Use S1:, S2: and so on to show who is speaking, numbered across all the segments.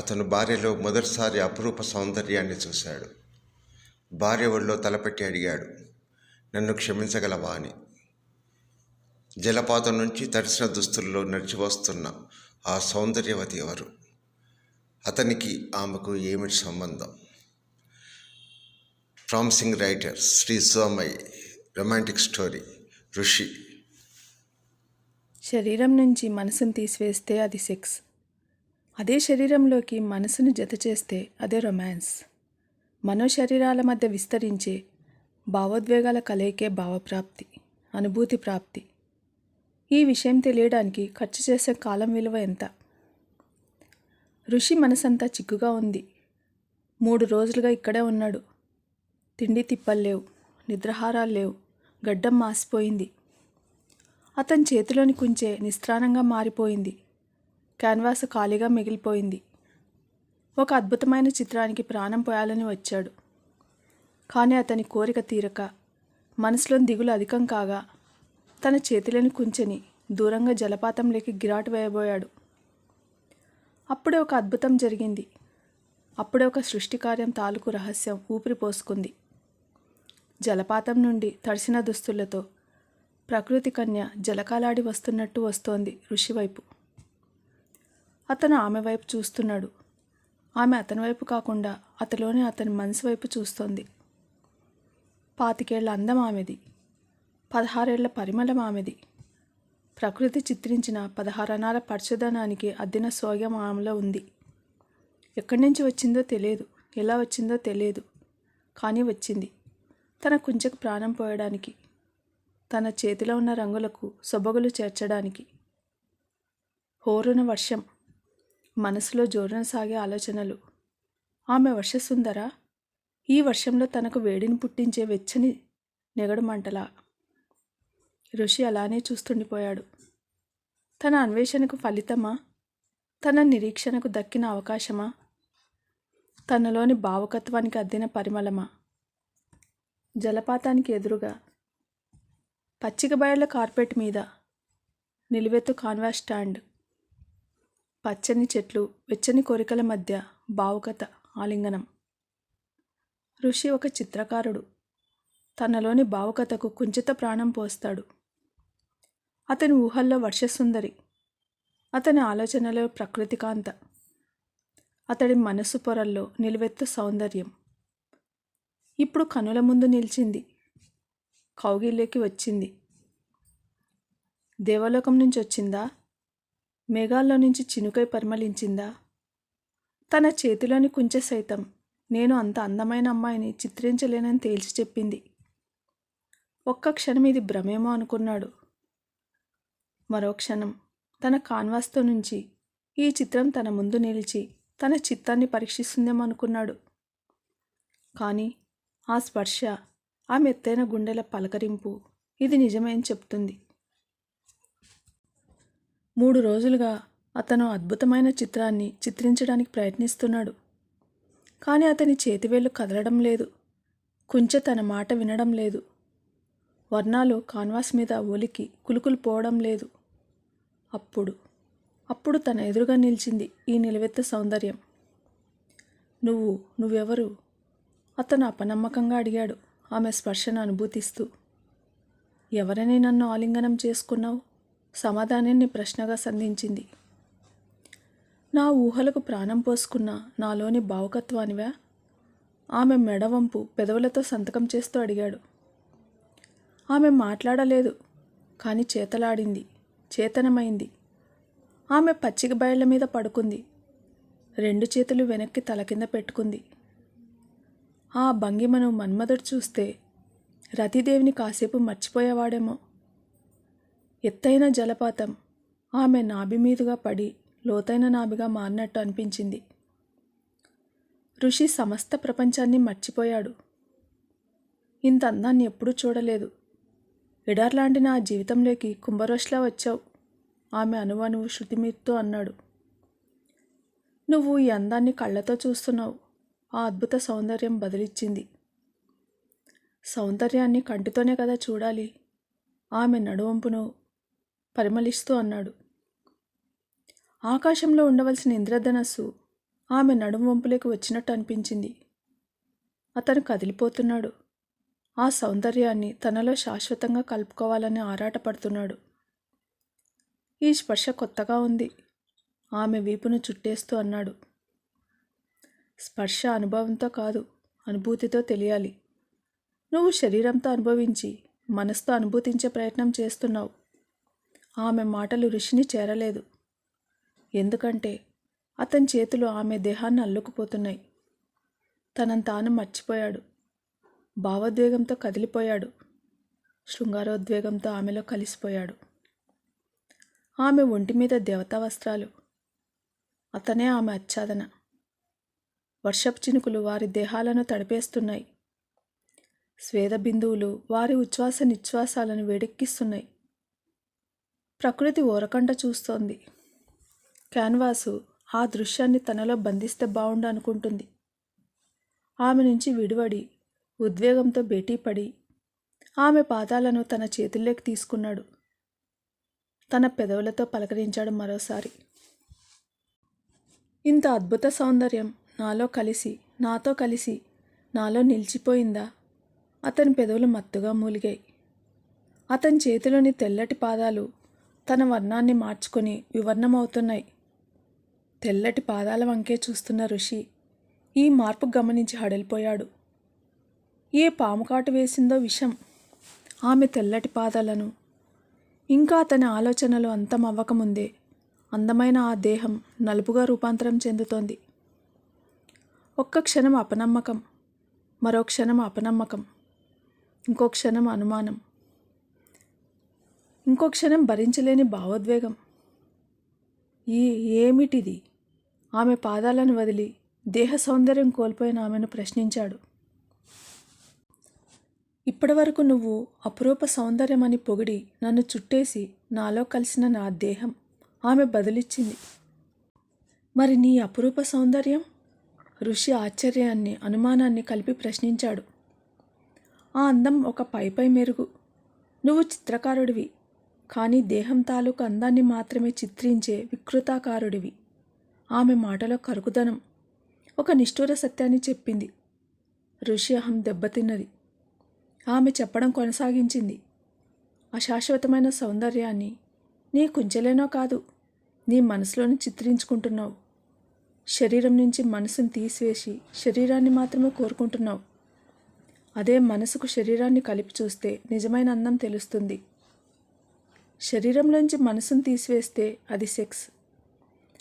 S1: అతను భార్యలో మొదటిసారి అపురూప సౌందర్యాన్ని చూశాడు. భార్య ఒళ్ళో తలపెట్టి అడిగాడు నన్ను క్షమించగలవా? అని. జలపాతం నుంచి తడిసిన దుస్తుల్లో నడిచి వస్తున్న ఆ సౌందర్యవతి ఎవరు? అతనికి ఆమెకు ఏమిటి సంబంధం? Promising writer Shri Somaiah romantic story Rishi.
S2: శరీరం నుంచి మనసును తీసివేస్తే అది సెక్స్. అదే శరీరంలోకి మనసును జత చేస్తే అదే రొమాన్స్. మనోశరీరాల మధ్య విస్తరించే భావోద్వేగాల కలయికే భావప్రాప్తి అనుభూతి ప్రాప్తి. ఈ విషయం తెలియడానికి ఖర్చు చేసే కాలం విలువ ఎంత? ఋషి మనసంతా చిక్కుగా ఉంది. మూడు రోజులుగా ఇక్కడే ఉన్నాడు. తిండి తిప్పలు లేవు నిద్రహారాలు లేవు గడ్డం మాసిపోయింది. అతని చేతిలోని కుంచే నిస్త్రాణంగా మారిపోయింది. క్యాన్వాస్ ఖాళీగా మిగిలిపోయింది. ఒక అద్భుతమైన చిత్రానికి ప్రాణం పోయాలని వచ్చాడు. కానీ అతని కోరిక తీరక మనసులో దిగులు అధికం కాగా తన చేతిలోని కుంచెని దూరంగా జలపాతంలోకి గిరాటు వేయబోయాడు. అప్పుడే ఒక అద్భుతం జరిగింది. అప్పుడే ఒక సృష్టి కార్యం తాలూకు రహస్యం ఊపిరి పోసుకుంది. జలపాతం నుండి తడిసిన దుస్తులతో ప్రకృతి కన్య జలకాలాడి వస్తున్నట్టు వస్తోంది ఋషివైపు. అతను ఆమె వైపు చూస్తున్నాడు. ఆమె అతని వైపు కాకుండా అతలోని అతని మనసు వైపు చూస్తోంది. పాతికేళ్ళ అందం ఆమెది. పదహారేళ్ళ పరిమళం ఆమెది. ప్రకృతి చిత్రించిన పదహారనాల పరచుదనానికి అద్దిన సోగ్యం ఆమెలో ఉంది. ఎక్కడి నుంచి వచ్చిందో తెలియదు. ఎలా వచ్చిందో తెలియదు. కానీ వచ్చింది. తన కుంచెకు ప్రాణం పోయడానికి. తన చేతిలో ఉన్న రంగులకు సొబగులు చేర్చడానికి. హోరున వర్షం. మనసులో జోరున సాగే ఆలోచనలు. ఆమె వర్షసుందర ఈ వర్షంలో తనకు వేడిని పుట్టించే వెచ్చని నెగడు మంటలా ఋషి అలానే చూస్తుండిపోయాడు. తన అన్వేషణకు ఫలితమా? తన నిరీక్షణకు దక్కిన అవకాశమా? తనలోని భావకత్వానికి అద్దిన పరిమళమా? జలపాతానికి ఎదురుగా పచ్చిక బయళ్ళ కార్పెట్ మీద నిలువెత్తు కాన్వాస్ స్టాండ్. పచ్చని చెట్లు వెచ్చని కోరికల మధ్య భావుకత ఆలింగనం. ఋషి ఒక చిత్రకారుడు. తనలోని భావుకతకు కుంచిత ప్రాణం పోస్తాడు. అతని ఊహల్లో వర్షసుందరి. అతని ఆలోచనలో ప్రకృతికాంత. అతడి మనసు పొరల్లో నిలువెత్తు సౌందర్యం. ఇప్పుడు కనుల ముందు నిలిచింది. కౌగిల్లోకి వచ్చింది. దేవలోకం నుంచి వచ్చిందా మేఘాల్లో నుంచి చినుకై పరిమళించిందా? తన చేతిలోని కుంచె సైతం నేను అంత అందమైన అమ్మాయిని చిత్రించలేనని తేల్చి చెప్పింది. ఒక్క క్షణం ఇది భ్రమేమో అనుకున్నాడు. మరో క్షణం తన కాన్వాస్తో నుంచి ఈ చిత్రం తన ముందు నిలిచి తన చిత్తాన్ని పరీక్షిస్తుందేమో అనుకున్నాడు. కానీ ఆ స్పర్శ ఆ మెత్తైన గుండెల పలకరింపు ఇది నిజమేం చెప్తుంది. మూడు రోజులుగా అతను అద్భుతమైన చిత్రాన్ని చిత్రించడానికి ప్రయత్నిస్తున్నాడు. కానీ అతని చేతివేళ్ళు కదలడం లేదు. కుంచె తన మాట వినడం లేదు. వర్ణాలు కాన్వాస్ మీద ఒలికి కులుకులు పోవడం లేదు. అప్పుడు అప్పుడు తన ఎదురుగా నిలిచింది ఈ నిలువెత్తు సౌందర్యం. నువ్వు నువ్వెవరు? అతను అపనమ్మకంగా అడిగాడు ఆమె స్పర్శను అనుభూతిస్తూ. ఎవరని నన్ను ఆలింగనం చేసుకున్నావు? సమాధానాన్ని ప్రశ్నగా సంధించింది. నా ఊహలకు ప్రాణం పోసుకున్న నాలోని భావుకత్వానివా ఆమె మెడవంపు పెదవులతో సంతకం చేస్తూ అడిగాడు. ఆమె మాట్లాడలేదు కానీ చేతలాడింది చేతనమైంది. ఆమె పచ్చిక బయళ్ళ మీద పడుకుంది రెండు చేతులు వెనక్కి తల కింద పెట్టుకుంది. ఆ భంగిమను మన్మధుడు చూస్తే రతిదేవిని కాసేపు మర్చిపోయేవాడేమో. ఎత్తైన జలపాతం. ఆమె నాభి మీదుగా పడి లోతైన నాభిగా మారినట్టు అనిపించింది. ఋషి సమస్త ప్రపంచాన్ని మర్చిపోయాడు. ఇంత అందాన్ని ఎప్పుడూ చూడలేదు. ఎడార్లాంటి నా జీవితంలోకి కుంభరోష్లా వచ్చావు. ఆమె అనువనువు శృతిమీర్తో అన్నాడు. నువ్వు ఈ అందాన్ని కళ్ళతో చూస్తున్నావు. ఆ అద్భుత సౌందర్యం బదిలిచ్చింది. సౌందర్యాన్ని కంటితోనే కదా చూడాలి. ఆమె నడువంపును పరిమళిస్తూ అన్నాడు. ఆకాశంలో ఉండవలసిన ఇంద్రధనస్సు ఆమె నడుము వంపులోకి వచ్చినట్టు అనిపించింది. అతను కదిలిపోతున్నాడు. ఆ సౌందర్యాన్ని తనలో శాశ్వతంగా కలుపుకోవాలని ఆరాటపడుతున్నాడు. ఈ స్పర్శ కొత్తగా ఉంది. ఆమె వీపును చుట్టేస్తూ అన్నాడు. స్పర్శ అనుభవంతో కాదు అనుభూతితో తెలియాలి. నువ్వు శరీరంతో అనుభవించి మనసుతో అనుభూతించే ప్రయత్నం చేస్తున్నావు. ఆమె మాటలు ఋషిని చేరలేదు. ఎందుకంటే అతని చేతులు ఆమె దేహాన్ని అల్లుకుపోతున్నాయి. తనను తాను మర్చిపోయాడు. భావోద్వేగంతో కదిలిపోయాడు. శృంగారోద్వేగంతో ఆమెలో కలిసిపోయాడు. ఆమె ఒంటి మీద దేవతా వస్త్రాలు. అతనే ఆమె ఆచ్ఛాదన. వర్షపు చినుకులు వారి దేహాలను తడిపేస్తున్నాయి. స్వేద బిందువులు వారి ఉచ్ఛ్వాస నిశ్వాసాలను వేడెక్కిస్తున్నాయి. ప్రకృతి ఓరకంట చూస్తోంది. క్యాన్వాసు ఆ దృశ్యాన్ని తనలో బంధిస్తే బాగుండు అనుకుంటుంది. ఆమె నుంచి విడివడి ఉద్వేగంతో భేటీ పడి ఆమె పాదాలను తన చేతుల్లోకి తీసుకున్నాడు. తన పెదవులతో పలకరించాడు మరోసారి. ఇంత అద్భుత సౌందర్యం నాలో కలిసి నాతో కలిసి నాలో నిలిచిపోయిందా? అతని పెదవులు మత్తుగా మూలిగాయి. అతని చేతిలోని తెల్లటి పాదాలు తన వర్ణాన్ని మార్చుకొని వివర్ణమవుతున్నాయి. తెల్లటి పాదాల వంకే చూస్తున్న ఋషి ఈ మార్పు గమనించి హడలిపోయాడు. ఏ పాము కాటు వేసిందో విషం. ఆమె తెల్లటి పాదాలను. ఇంకా అతని ఆలోచనలు అంతమవ్వకముందే అందమైన ఆ దేహం నలుపుగా రూపాంతరం చెందుతోంది. ఒక్క క్షణం అపనమ్మకం మరో క్షణం అపనమ్మకం ఇంకో క్షణం అనుమానం. ఇంకో క్షణం భరించలేని భావోద్వేగం. ఈ ఏమిటిది? ఆమె పాదాలను వదిలి దేహ సౌందర్యం కోల్పోయిన ఆమెను ప్రశ్నించాడు. ఇప్పటివరకు నువ్వు అపురూప సౌందర్యం అని పొగిడి నన్ను చుట్టేసి నాలో కలిసిన నా దేహం ఆమె బదులిచ్చింది. మరి నీ అపురూప సౌందర్యం? ఋషి ఆశ్చర్యాన్ని అనుమానాన్ని కలిపి ప్రశ్నించాడు. ఆ అందం ఒక పైపై మెరుగు. నువ్వు చిత్రకారుడివి. కానీ దేహం తాలూకు అందాన్ని మాత్రమే చిత్రించే వికృతాకారుడివి. ఆమె మాటలో కరుకుదనం. ఒక నిష్ఠూర సత్యాన్ని చెప్పింది. ఋషి అహం దెబ్బతిన్నది. ఆమె చెప్పడం కొనసాగించింది. అశాశ్వతమైన సౌందర్యాన్ని నీ కుంచెలేనో కాదు నీ మనసులోని చిత్రించుకుంటున్నావు. శరీరం నుంచి మనసును తీసివేసి శరీరాన్ని మాత్రమే కోరుకుంటున్నావు. అదే మనసుకు శరీరాన్ని కలిపి చూస్తే నిజమైన అందం తెలుస్తుంది. శరీరంలోంచి మనసును తీసివేస్తే అది సెక్స్.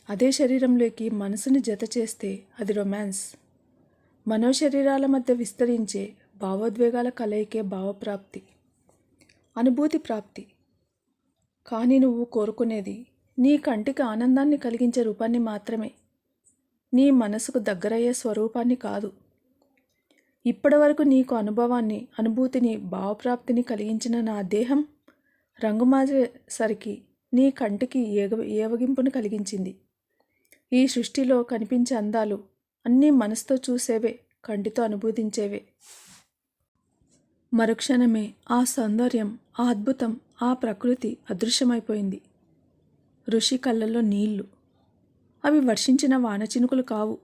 S2: అదే శరీరంలోకి మనసుని జత చేస్తే అది రొమాన్స్. మనోశరీరాల మధ్య విస్తరించే భావోద్వేగాల కలయికే భావప్రాప్తి. అనుభూతి ప్రాప్తి. కానీ నువ్వు కోరుకునేది నీ కంటికి ఆనందాన్ని కలిగించే రూపాన్ని మాత్రమే. నీ మనసుకు దగ్గరయ్యే స్వరూపాన్ని కాదు. ఇప్పటివరకు నీకు అనుభవాన్ని అనుభూతిని భావప్రాప్తిని కలిగించిన నా దేహం రంగు మారేసరికి నీ కంటికి ఏగ ఏవగింపును కలిగించింది. ఈ సృష్టిలో కనిపించే అందాలు అన్నీ మనసుతో చూసేవే కంటితో అనుభూతించేవే. మరుక్షణమే ఆ సౌందర్యం ఆ అద్భుతం ఆ ప్రకృతి అదృశ్యమైపోయింది. ఋషి కళ్ళల్లో నీళ్ళు. అవి వర్షించిన వాన చినుకులు కావు.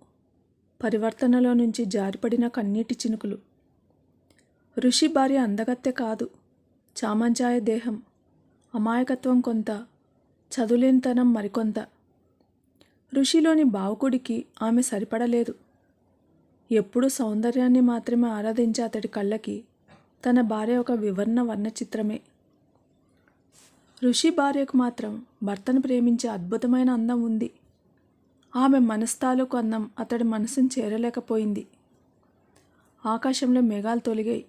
S2: పరివర్తనలో నుంచి జారిపడిన కన్నీటి చినుకులు. ఋషి భార్య అందగత్తె కాదు. చామంచాయ దేహం. అమాయకత్వం కొంత చదువులేనితనం మరికొంత. ఋషిలోని భావుకుడికి ఆమె సరిపడలేదు. ఎప్పుడు సౌందర్యాన్ని మాత్రమే ఆరాధించే అతడి కళ్ళకి తన భార్య ఒక వివర్ణ వర్ణ చిత్రమే ఋషి భార్యకు మాత్రం భర్తను ప్రేమించే అద్భుతమైన అందం ఉంది. ఆమె మనస్తాలకు అందం అతడి మనసును చేరలేకపోయింది. ఆకాశంలో మేఘాలు తొలిగాయి.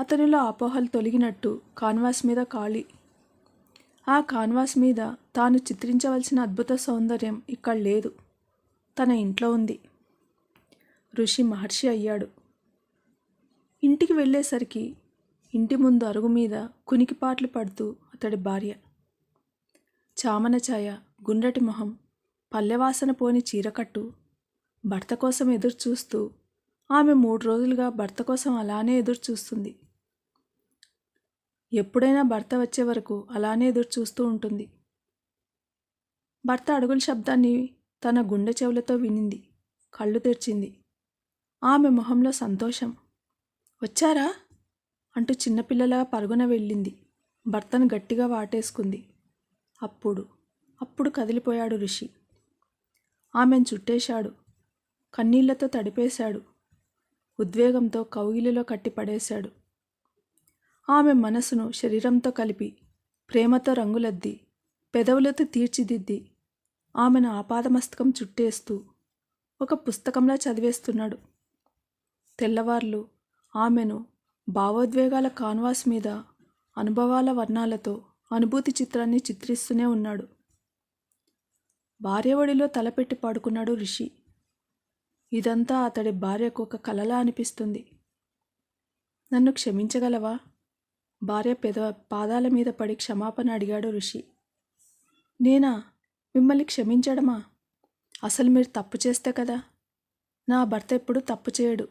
S2: అతనిలో అపోహలు తొలగినట్టు కాన్వాస్ మీద ఖాళీ ఆ కాన్వాస్ మీద తాను చిత్రించవలసిన అద్భుత సౌందర్యం ఇక్కడ లేదు. తన ఇంట్లో ఉంది. ఋషి మహర్షి అయ్యాడు. ఇంటికి వెళ్ళేసరికి ఇంటి ముందు అరుగు మీద కునికిపాట్లు పడుతూ అతడి భార్య. చామన ఛాయ గుండ్రటి మొహం పల్లెవాసన పోని చీరకట్టు భర్త కోసం ఎదురు చూస్తూ ఆమె మూడు రోజులుగా భర్త కోసం అలానే ఎదురు చూస్తుంది ఎప్పుడైనా భర్త వచ్చే వరకు అలానే ఎదురు చూస్తూ ఉంటుంది. భర్త అడుగుల శబ్దాన్ని తన గుండె చెవులతో వినింది. కళ్ళు తెరిచింది. ఆమె మొహంలో సంతోషం. వచ్చారా? అంటూ చిన్నపిల్లలా పరుగున వెళ్ళింది. భర్తను గట్టిగా వాటేసుకుంది. అప్పుడు అప్పుడు కదిలిపోయాడు ఋషి ఆమెను చుట్టేశాడు. కన్నీళ్ళతో తడిపేశాడు. ఉద్వేగంతో కౌగిలిలో కట్టిపడేశాడు. ఆమె మనసును శరీరంతో కలిపి ప్రేమతో రంగులద్ది పెదవులతో తీర్చిదిద్ది ఆమెను ఆపాదమస్తకం చుట్టేస్తూ ఒక పుస్తకంలా చదివేస్తున్నాడు. తెల్లవార్లు ఆమెను భావోద్వేగాల కాన్వాస్ మీద అనుభవాల వర్ణాలతో అనుభూతి చిత్రాన్ని చిత్రిస్తూనే ఉన్నాడు. భార్య ఒడిలో తలపెట్టి పాడుకున్నాడు రిషి. ఇదంతా అతడి భార్యకు ఒక కలలా అనిపిస్తుంది. నన్ను క్షమించగలవా? భార్య పెద పాదాల మీద పడి క్షమాపణ అడిగాడు ఋషి. నేనా? మిమ్మల్ని క్షమించడమా? అసలు మీరు తప్పు చేస్తే కదా? నా భర్త ఎప్పుడు తప్పు చేయడు.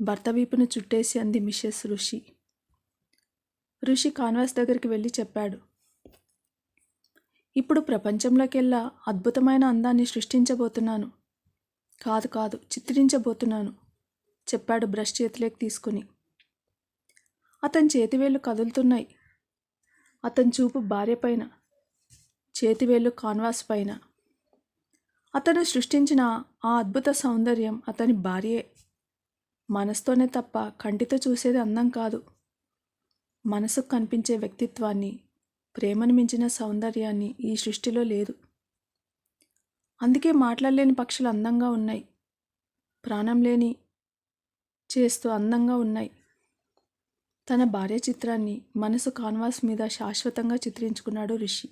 S2: భర్త వీపును చుట్టేసి అంది మిస్సెస్ ఋషి. ఋషి కాన్వాస్ దగ్గరికి వెళ్ళి చెప్పాడు. ఇప్పుడు ప్రపంచంలోకెల్లా అద్భుతమైన అందాన్ని సృష్టించబోతున్నాను. కాదు కాదు చిత్రించబోతున్నాను చెప్పాడు బ్రష్ చేతిలోకి తీసుకుని. అతని చేతివేళ్ళు కదులుతున్నాయి. అతని చూపు భార్య పైన చేతివేళ్ళు కాన్వాస్ పైన. అతను సృష్టించిన ఆ అద్భుత సౌందర్యం అతని భార్యే. మనసుతోనే తప్ప కంటితో చూసేది అందం కాదు. మనసుకు కనిపించే వ్యక్తిత్వాన్ని ప్రేమను మించిన సౌందర్యాన్ని ఈ సృష్టిలో లేదు. అందుకే మాట్లాడలేని పక్షులు అందంగా ఉన్నాయి. ప్రాణం లేని చేస్తూ అందంగా ఉన్నాయి. తన భార్య చిత్రాన్ని మనసు కాన్వాస్ మీద శాశ్వతంగా చిత్రించుకున్నాడు రిషి.